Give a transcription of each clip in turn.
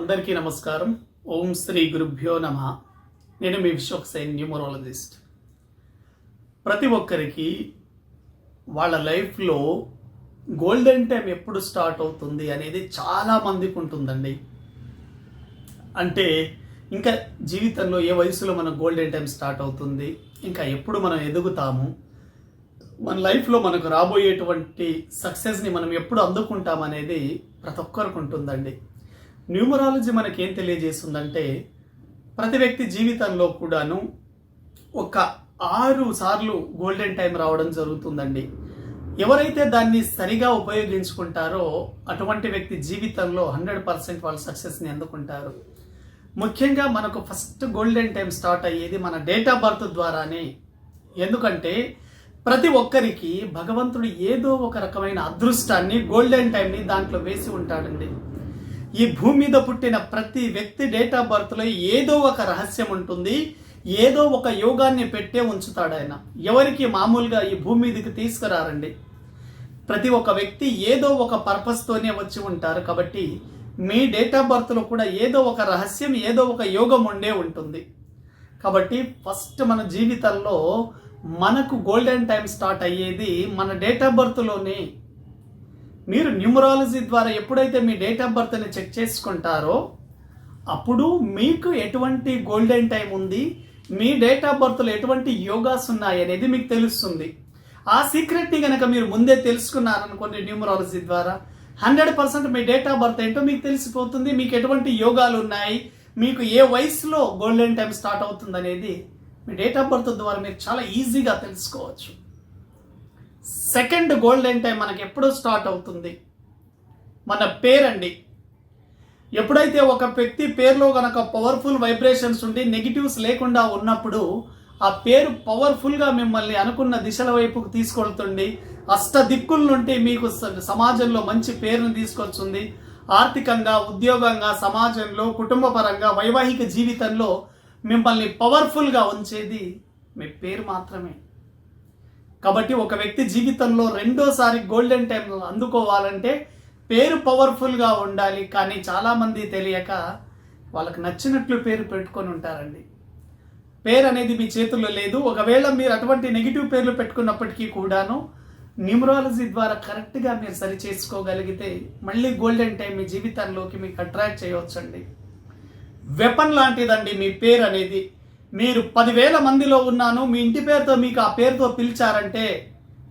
అందరికీ నమస్కారం. ఓం శ్రీ గురుభ్యో నమ. నేను మీ విశ్వక్ సైన్ న్యూమరాలజిస్ట్. ప్రతి ఒక్కరికి వాళ్ళ లైఫ్లో గోల్డెన్ టైం ఎప్పుడు స్టార్ట్ అవుతుంది అనేది చాలా మందికి ఉంటుందండి. అంటే ఇంకా జీవితంలో ఏ వయసులో మన గోల్డెన్ టైం స్టార్ట్ అవుతుంది ఇంకా ఎప్పుడు మనం ఎదుగుతాము మన లైఫ్లో మనకు రాబోయేటువంటి సక్సెస్ని మనం ఎప్పుడు అందుకుంటామనేది ప్రతి ఒక్కరికి ఉంటుందండి. న్యూమరాలజీ మనకి ఏం తెలియజేస్తుందంటే ప్రతి వ్యక్తి జీవితంలో కూడాను ఒక ఆరు సార్లు గోల్డెన్ టైం రావడం జరుగుతుందండి. ఎవరైతే దాన్ని సరిగా ఉపయోగించుకుంటారో అటువంటి వ్యక్తి జీవితంలో హండ్రెడ్ పర్సెంట్ వాళ్ళ సక్సెస్ని అందుకుంటారు. ముఖ్యంగా మనకు ఫస్ట్ గోల్డెన్ టైం స్టార్ట్ అయ్యేది మన డేట్ ఆఫ్ బర్త్ ద్వారానే. ఎందుకంటే ప్రతి ఒక్కరికి భగవంతుడు ఏదో ఒక రకమైన అదృష్టాన్ని గోల్డెన్ టైంని దాంట్లో వేసి ఉంటాడండి. ఈ భూమి మీద పుట్టిన ప్రతి వ్యక్తి డేట్ ఆఫ్ బర్త్లో ఏదో ఒక రహస్యం ఉంటుంది. ఏదో ఒక యోగాన్ని పెట్టే ఉంచుతాడు ఆయన. ఎవరికి మామూలుగా ఈ భూమి మీదకి తీసుకురారండి? ప్రతి ఒక్క వ్యక్తి ఏదో ఒక పర్పస్తోనే వచ్చి ఉంటారు కాబట్టి మీ డేట్ ఆఫ్ బర్త్లో కూడా ఏదో ఒక రహస్యం ఏదో ఒక యోగం ఉండే ఉంటుంది. కాబట్టి ఫస్ట్ మన జీవితంలో మనకు గోల్డెన్ టైం స్టార్ట్ అయ్యేది మన డేట్ ఆఫ్ బర్త్లోనే మీరు న్యూమరాలజీ ద్వారా ఎప్పుడైతే మీ డేట్ ఆఫ్ బర్త్ని చెక్ చేసుకుంటారో అప్పుడు మీకు ఎటువంటి గోల్డెన్ టైం ఉంది మీ డేట్ ఆఫ్ బర్త్లో ఎటువంటి యోగాస్ ఉన్నాయి అనేది మీకు తెలుస్తుంది. ఆ సీక్రెట్ని కనుక మీరు ముందే తెలుసుకున్నారనుకోండి న్యూమరాలజీ ద్వారా హండ్రెడ్ పర్సెంట్ మీ డేట్ ఆఫ్ బర్త్ ఏంటో మీకు తెలిసిపోతుంది మీకు ఎటువంటి యోగాలు ఉన్నాయి మీకు ఏ వయసులో గోల్డెన్ టైం స్టార్ట్ అవుతుంది అనేది మీ డేట్ ఆఫ్ బర్త్ ద్వారా మీరు చాలా ఈజీగా తెలుసుకోవచ్చు. సెకండ్ గోల్డెన్ టైం మనకి ఎప్పుడు స్టార్ట్ అవుతుంది. మన పేరండి. ఎప్పుడైతే ఒక వ్యక్తి పేరులో గనక పవర్ఫుల్ వైబ్రేషన్స్ ఉండి నెగిటివ్స్ లేకుండా ఉన్నప్పుడు ఆ పేరు పవర్ఫుల్గా మిమ్మల్ని అనుకున్న దిశల వైపుకు తీసుకెళ్తుంది. అష్ట దిక్కుల నుండి మీకు స- సమాజంలో మంచి పేరును తీసుకొస్తుంది ఆర్థికంగా ఉద్యోగంగా సమాజంలో కుటుంబ పరంగా వైవాహిక జీవితంలో మిమ్మల్ని పవర్ఫుల్గా ఉంచేది మీ పేరు మాత్రమే. కాబట్టి ఒక వ్యక్తి జీవితంలో రెండోసారి గోల్డెన్ టైం అందుకోవాలంటే పేరు పవర్ఫుల్గా ఉండాలి. కానీ చాలామంది తెలియక వాళ్ళకి నచ్చినట్లు పేరు పెట్టుకొని ఉంటారండి. పేరు అనేది మీ చేతుల్లో లేదు. ఒకవేళ మీరు అటువంటి నెగిటివ్ పేర్లు పెట్టుకున్నప్పటికీ కూడాను న్యూమరాలజీ ద్వారా కరెక్ట్గా మీరు సరి చేసుకోగలిగితే మళ్ళీ గోల్డెన్ టైం మీ జీవితంలోకి మీకు అట్రాక్ట్ చేయవచ్చండి. వెపన్ లాంటిదండి మీ పేరు అనేది. మీరు పదివేల మందిలో ఉన్నాను మీ ఇంటి పేరుతో మీకు ఆ పేరుతో పిలిచారంటే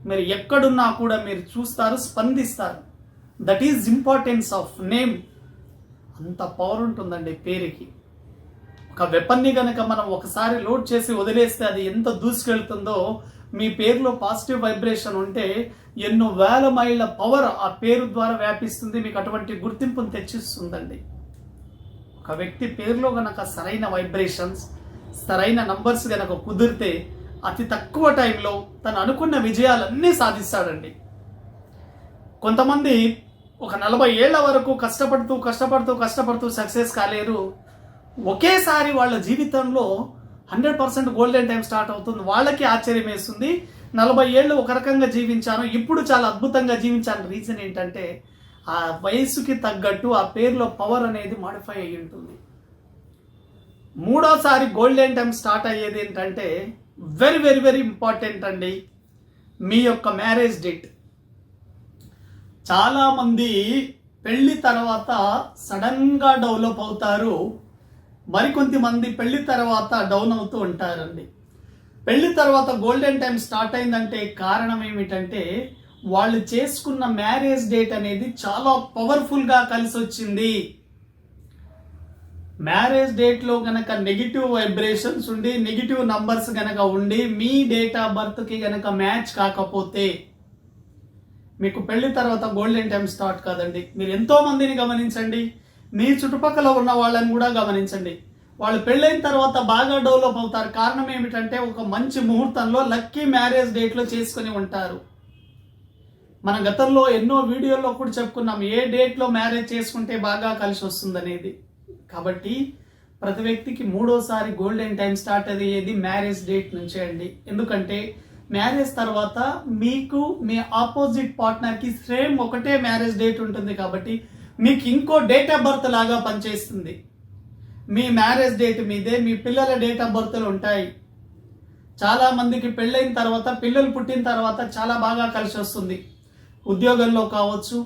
మీరు ఎక్కడున్నా కూడా మీరు చూస్తారు స్పందిస్తారు. That is importance of name అంత పవర్ ఉంటుందండి పేరుకి. ఒక వెపన్ని కనుక మనం ఒకసారి లోడ్ చేసి వదిలేస్తే అది ఎంత దూసుకెళ్తుందో మీ పేరులో పాజిటివ్ వైబ్రేషన్ ఉంటే ఎన్నో వేల మైళ్ళ పవర్ ఆ పేరు ద్వారా వ్యాపిస్తుంది మీకు అటువంటి గుర్తింపును తెచ్చిస్తుందండి. ఒక వ్యక్తి పేరులో కనుక సరైన వైబ్రేషన్స్ సరైన నంబర్స్ గనక కుదిరితే అతి తక్కువ టైంలో తను అనుకున్న విజయాలన్నీ సాధిస్తాడండి. కొంతమంది ఒక నలభై ఏళ్ళ వరకు కష్టపడుతూ కష్టపడుతూ కష్టపడుతూ సక్సెస్ కాలేరు. ఒకేసారి వాళ్ళ జీవితంలో hundred percent golden time start అవుతుంది. వాళ్ళకి ఆశ్చర్యం వేస్తుంది. నలభై ఏళ్ళు ఒక రకంగా జీవించాను. ఇప్పుడు చాలా అద్భుతంగా జీవించాను. రీజన్ ఏంటంటే ఆ వయసుకి తగ్గట్టు ఆ పేరులో పవర్ అనేది మాడిఫై అయ్యి ఉంటుంది. మూడోసారి గోల్డెన్ టైం స్టార్ట్ అయ్యేది ఏంటంటే వెరీ వెరీ వెరీ ఇంపార్టెంట్ అండి మీ యొక్క మ్యారేజ్ డేట్ చాలామంది పెళ్ళి తర్వాత సడన్గా డెవలప్ అవుతారు మరికొంతమంది పెళ్ళి తర్వాత డౌన్ అవుతూ ఉంటారండి. పెళ్ళి తర్వాత గోల్డెన్ టైం స్టార్ట్ అయిందంటే కారణం ఏమిటంటే వాళ్ళు చేసుకున్న మ్యారేజ్ డేట్ అనేది చాలా పవర్ఫుల్గా కలిసి వచ్చింది మ్యారేజ్ డేట్లో గనక నెగిటివ్ వైబ్రేషన్స్ ఉండి నెగిటివ్ నంబర్స్ గనక ఉండి మీ డేట్ ఆఫ్ బర్త్కి గనక మ్యాచ్ కాకపోతే మీకు పెళ్ళి తర్వాత గోల్డెన్ టైం స్టార్ట్ కాదండి. మీరు ఎంతో మందిని గమనించండి. మీ చుట్టుపక్కల ఉన్న వాళ్ళని కూడా గమనించండి. వాళ్ళు పెళ్ళైన తర్వాత బాగా డెవలప్ అవుతారు. కారణం ఏమిటంటే ఒక మంచి ముహూర్తంలో లక్కీ మ్యారేజ్ డేట్లో చేసుకుని ఉంటారు. మన గతంలో ఎన్నో వీడియోల్లో కూడా చెప్పుకున్నాం ఏ డేట్లో మ్యారేజ్ చేసుకుంటే బాగా కలిసి వస్తుందనేది. కాబట్టి ప్రతి వ్యక్తికి మూడోసారి గోల్డెన్ టైం స్టార్ట్ అయ్యేది మ్యారేజ్ డేట్ నుంచే అండి. ఎందుకంటే మ్యారేజ్ తర్వాత మీకు మీ ఆపోజిట్ పార్ట్నర్కి సేమ్ ఒకటే మ్యారేజ్ డేట్ ఉంటుంది కాబట్టి మీకు ఇంకో డేట్ ఆఫ్ బర్త్ లాగా పనిచేస్తుంది. మీ మ్యారేజ్ డేట్ మీదే మీ పిల్లల డేట్ ఆఫ్ బర్త్లు ఉంటాయి. చాలా మందికి పెళ్ళైన తర్వాత పిల్లలు పుట్టిన తర్వాత చాలా బాగా కలిసి వస్తుంది ఉద్యోగంలో కావచ్చు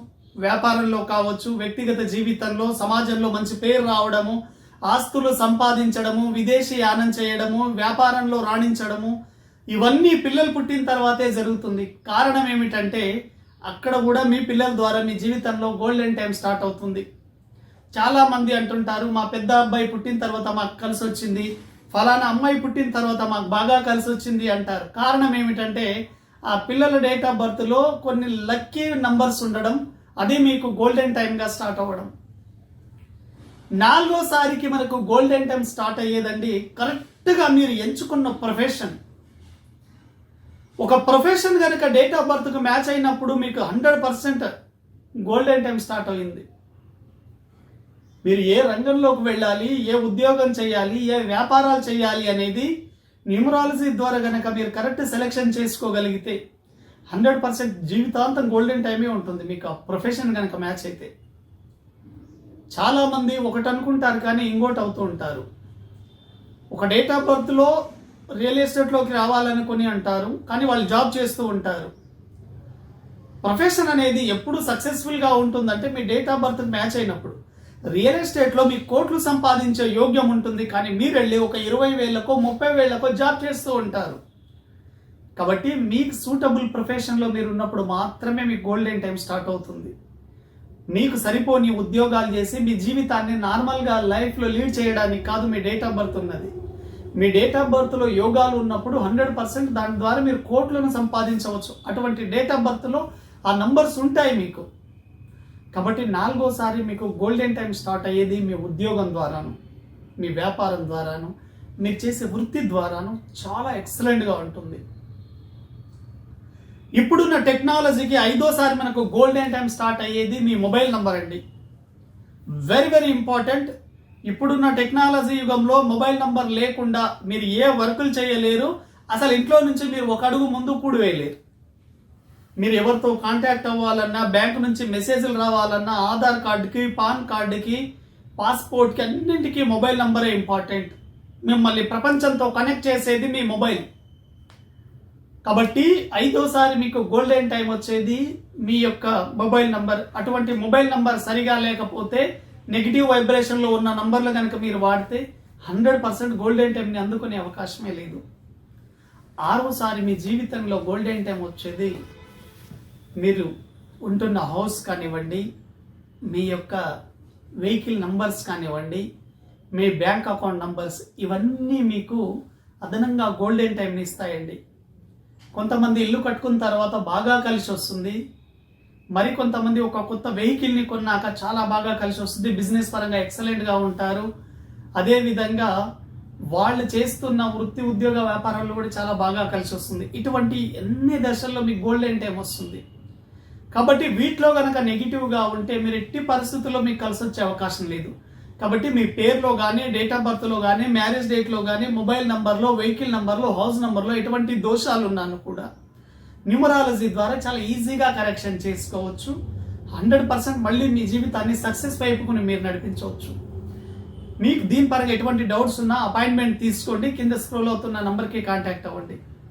వ్యాపారంలో కావచ్చు వ్యక్తిగత జీవితంలో సమాజంలో మంచి పేరు రావడము ఆస్తులు సంపాదించడము విదేశీ యానం చేయడము వ్యాపారంలో రాణించడము ఇవన్నీ పిల్లలు పుట్టిన తర్వాతే జరుగుతుంది. కారణం ఏమిటంటే అక్కడ కూడా మీ పిల్లల ద్వారా మీ జీవితంలో గోల్డెన్ టైం స్టార్ట్ అవుతుంది. చాలా మంది అంటుంటారు మా పెద్ద అబ్బాయి పుట్టిన తర్వాత మాకు కలిసి వచ్చింది ఫలానా అమ్మాయి పుట్టిన తర్వాత మాకు బాగా కలిసి వచ్చింది అంటారు. కారణం ఏమిటంటే ఆ పిల్లల డేట్ ఆఫ్ బర్త్లో కొన్ని లక్కీ నంబర్స్ ఉండడం అది మీకు గోల్డెన్ టైంగా స్టార్ట్ అవ్వడం. నాలుగోసారికి మనకు గోల్డెన్ టైం స్టార్ట్ అయ్యేదండి కరెక్ట్గా మీరు ఎంచుకున్న ప్రొఫెషన్ ఒక ప్రొఫెషన్ కనుక డేట్ ఆఫ్ బర్త్కు మ్యాచ్ అయినప్పుడు మీకు hundred percent golden time start అయింది మీరు ఏ రంగంలోకి వెళ్ళాలి ఏ ఉద్యోగం చేయాలి ఏ వ్యాపారాలు చేయాలి అనేది న్యూమరాలజీ ద్వారా కనుక మీరు కరెక్ట్ సెలెక్షన్ చేసుకోగలిగితే హండ్రెడ్ పర్సెంట్ జీవితాంతం గోల్డెన్ టైమే ఉంటుంది. మీకు ఆ ప్రొఫెషన్ కనుక మ్యాచ్ అయితే. చాలామంది ఒకటి అనుకుంటారు కానీ ఇంకోటి అవుతూ ఉంటారు. ఒక డేట్ ఆఫ్ బర్త్లో రియల్ ఎస్టేట్లోకి రావాలనుకుని అంటారు కానీ వాళ్ళు జాబ్ చేస్తూ ఉంటారు. ప్రొఫెషన్ అనేది ఎప్పుడు సక్సెస్ఫుల్గా ఉంటుందంటే మీ డేట్ ఆఫ్ బర్త్ మ్యాచ్ అయినప్పుడు. రియల్ ఎస్టేట్లో మీ కోట్లు సంపాదించే యోగ్యం ఉంటుంది కానీ మీరు వెళ్ళి ఒక ఇరవై వేలకో ముప్పై వేలకో జాబ్ చేస్తూ ఉంటారు. కాబట్టి మీకు సూటబుల్ ప్రొఫెషన్లో మీరు ఉన్నప్పుడు మాత్రమే మీ గోల్డెన్ టైం స్టార్ట్ అవుతుంది. మీకు సరిపోని ఉద్యోగాలు చేసి మీ జీవితాన్ని నార్మల్గా లైఫ్లో లీడ్ చేయడానికి కాదు మీ డేట్ ఆఫ్ బర్త్ ఉన్నది. మీ డేట్ ఆఫ్ బర్త్లో యోగాలు ఉన్నప్పుడు హండ్రెడ్ పర్సెంట్ దాని ద్వారా మీరు కోట్లను సంపాదించవచ్చు. అటువంటి డేట్ ఆఫ్ బర్త్లో ఆ నంబర్స్ ఉంటాయి మీకు. కాబట్టి నాలుగోసారి మీకు గోల్డెన్ టైం స్టార్ట్ అయ్యేది మీ ఉద్యోగం ద్వారాను మీ వ్యాపారం ద్వారాను మీరు చేసే వృత్తి ద్వారాను చాలా ఎక్సలెంట్గా ఉంటుంది. ఇప్పుడున్న టెక్నాలజీకి ఐదోసారి మనకు గోల్డెన్ టైం స్టార్ట్ అయ్యేది మీ మొబైల్ నంబర్ అండి. వెరీ వెరీ ఇంపార్టెంట్ ఇప్పుడున్న టెక్నాలజీ యుగంలో మొబైల్ నంబర్ లేకుండా మీరు ఏ వర్కులు చేయలేరు. అసలు ఇంట్లో నుంచి మీరు ఒక అడుగు ముందు కూడి వేయలేరు. మీరు ఎవరితో కాంటాక్ట్ అవ్వాలన్నా బ్యాంకు నుంచి మెసేజ్లు రావాలన్నా ఆధార్ కార్డుకి పాన్ కార్డుకి పాస్పోర్ట్కి అన్నింటికీ మొబైల్ నంబరే ఇంపార్టెంట్ మిమ్మల్ని ప్రపంచంతో కనెక్ట్ చేసేది మీ మొబైల్. కాబట్టి ఐదోసారి మీకు గోల్డెన్ టైం వచ్చేది మీ యొక్క మొబైల్ నంబర్. అటువంటి మొబైల్ నంబర్ సరిగా లేకపోతే నెగిటివ్ వైబ్రేషన్లో ఉన్న నంబర్లు కనుక మీరు వాడితే హండ్రెడ్ పర్సెంట్ గోల్డెన్ టైంని అందుకునే అవకాశమే లేదు. ఆరోసారి మీ జీవితంలో గోల్డెన్ టైం వచ్చేది మీరు ఉంటున్న హౌస్ కానివ్వండి మీ యొక్క వెహికల్ నంబర్స్ కానివ్వండి మీ బ్యాంక్ అకౌంట్ నంబర్స్ ఇవన్నీ మీకు అదనంగా గోల్డెన్ టైంని ఇస్తాయండి. కొంతమంది ఇల్లు కట్టుకున్న తర్వాత బాగా కలిసి వస్తుంది. మరి కొంతమంది ఒక కొత్త వెహికల్ని కొన్నాక చాలా బాగా కలిసి వస్తుంది. బిజినెస్ పరంగా ఎక్సలెంట్గా ఉంటారు. అదేవిధంగా వాళ్ళు చేస్తున్న వృత్తి ఉద్యోగ వ్యాపారాల్లో కూడా చాలా బాగా కలిసి వస్తుంది. ఇటువంటి ఎన్ని దశల్లో మీకు గోల్డెన్ టైం వస్తుంది? కాబట్టి వీటిలో కనుక నెగిటివ్గా ఉంటే మీరు ఎట్టి పరిస్థితుల్లో మీకు కలిసి వచ్చే అవకాశం లేదు. కాబట్టి మీ పేరులో కానీ డేట్ ఆఫ్ బర్త్లో కానీ మ్యారేజ్ డేట్లో కానీ మొబైల్ నంబర్లో వెహికల్ నంబర్లో హౌస్ నంబర్లో ఎటువంటి దోషాలు ఉన్నాను కూడా. న్యూమరాలజీ ద్వారా చాలా ఈజీగా కరెక్షన్ చేసుకోవచ్చు. హండ్రెడ్ పర్సెంట్ మళ్ళీ మీ జీవితాన్ని సక్సెస్ వైపుకుని మీరు నడిపించవచ్చు. మీకు దీని పరంగా ఎటువంటి డౌట్స్ ఉన్నా అపాయింట్మెంట్ తీసుకోండి. కింద స్క్రోల్ అవుతున్న నంబర్కి కాంటాక్ట్ అవ్వండి.